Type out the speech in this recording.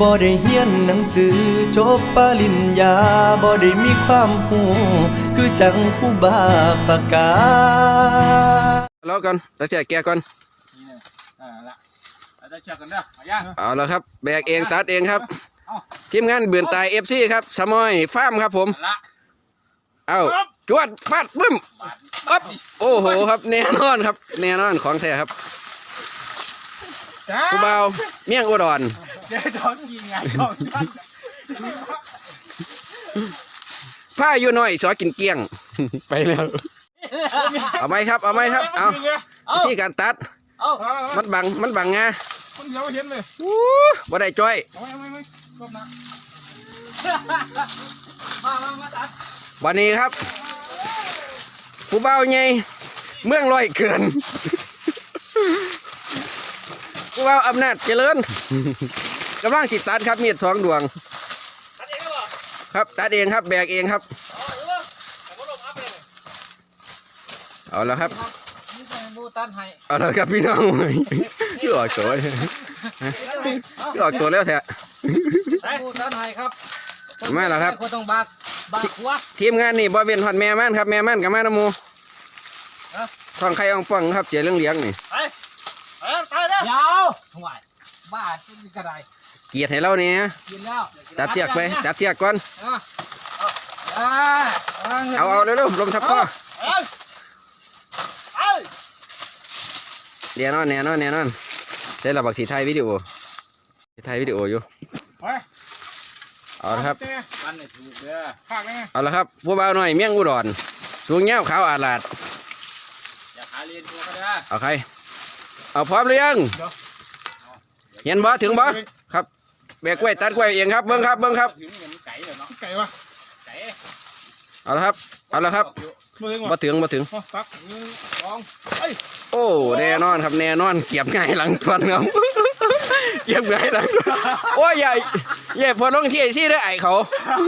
บ่ได้เรียนหนังสือจบปริญญาบ่ได้มีความหูคือจังครูบาประกาแล้วกันแล้วแจกแกก่อนนี่เอ่าละเราจะเชือกกันเด้อเอาย่างเอาแล้วครับ แบกเองตัดเองครับ เอาทีมงานเบือนตายเอฟซีครับสมอยฟาร์มครับผม ละ เอาจวดฟาดบึ้มปั๊บโอ้โหครับแน่นอนครับ แน่นอนของแท้ครับจ้าผู้เบาเมี่ยงอุดร เจ๊ท้องยิงไงท้องยันผ้าอยู่น้อยสอกินเกลี้ยง ไปแล้ว เอาไหมครับ เอาไหมครับ เอาวิธีการตัดเอามันบัง มันบังงาคนเดียวเห็นเลยอู้บ่ได้จ้อยเอาไว้เอาไว้เอาไว้รอบหน้ามามามาตัดวันนี้ครับ ผู้เบาไงเมืองลอยเกิน ผู้เบาอำนาจเจริญ กำลังสิตัดครับมีดสองดวงครับตัดเองครับแบกเองครับเอาแล้วครับนี่เป็นบูตันให้เอาแล้วครับพี่น้องคือออกตัวคือออกตัวแล้วแท้บูตันให้ครับไม่หรอกครับคนต้องบากบากหัวทีมงานนี่บ่เป็นฮอดแม่ม่านครับแม่ม่านกับแม่น้ำหมูทองไข่อองป่องครับเจียเรื่องเลี้ยงนี่ไปไปเด้อยาวห่วยบ้าจนกระไร เกียรติให้เราเนี่ยกินแล้วตัดเสียกไปตัดเสียกก่อนอะอ่าเอาเอาเร็วๆลมทับคอเอ้ยเอ้ยเดี๋ยวนอนแน่นอนแน่นอนได้ระบักที่ถ่ายวิดีโอถ่ายวิดีโออยู่ไปเอาละครับเต้มันเนี่ยถูกเด้อข้างได้ไหมเอาละครับผู้บ่าวหน่อยเมี่ยงอุดรสูงเงี้ยวขาวอาลาดอย่าขาเรียนตัวก็ได้เอาใครเอาพร้อมหรือยังเห็นบ่ถึงบ่ครับ แบกกล้วยตัดกล้วยเองครับเบิ้งครับเบิ้งครับถึงเหมือนไก่เลยเนาะไก่วะไก่เอาละครับเอาละครับมือถึงบ่วะถึงบ่ถึงอ๋อตักหนึ่งสองโอ้แน่นอนครับแน่นอนเก็บง่ายหลังฟันครับเก็บง่ายหลังโอ้ยใหญ่ใหญ่พอลงที่ไอ้ซี่ได้ไอเขาเอา